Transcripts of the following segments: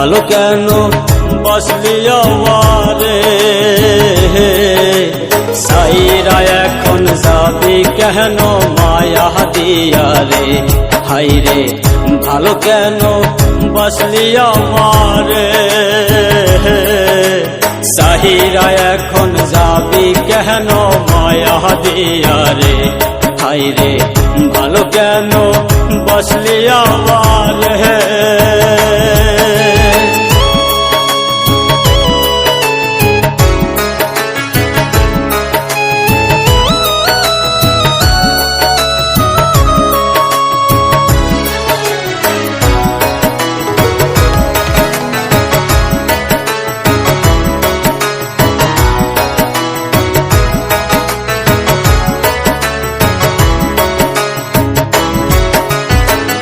ভালো কেন? বসলি আওয়ারে সাইরা এখন যাবি কেন? মায়া দিয়া রে। হাই রে ভালো কেন? বসলি আমারে সাহিরা এখন যাবি কেন? মায়া দিয়া রে। হাই রে ভালো কেন? বসলি আমারে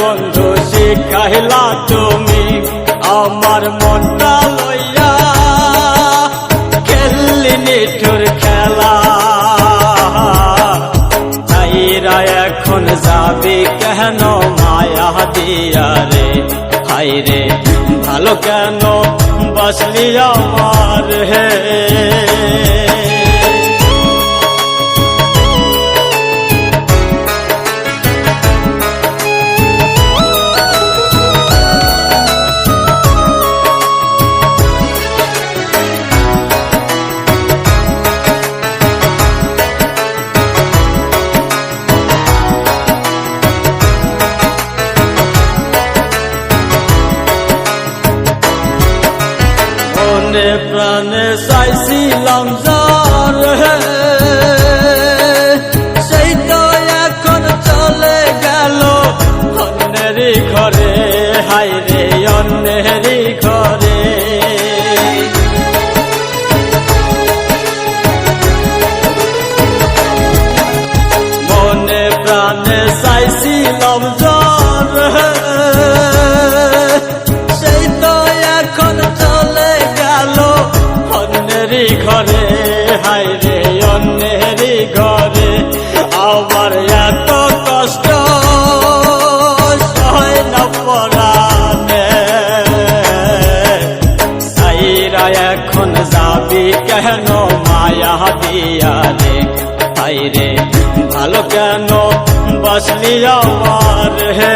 বন্ধু শিখাইলা তুমি আমার মনটা লইয়া। খেললি নিঠুর খেলা। তাইরা এখন যাবি কেন মায়া দিয়া রে? হাই রে ভালো কেন বসলি আমার হে? মনে প্রাণে চাইছিলাম যার সেই তো এখন চলে গেল অন্যেরই ঘরে। হাই রে অন্যেরই ঘরে। মনে প্রাণে কেন মায়া দিয়া রে হাই রে ভালো কেন বসলিয়া আমার হে?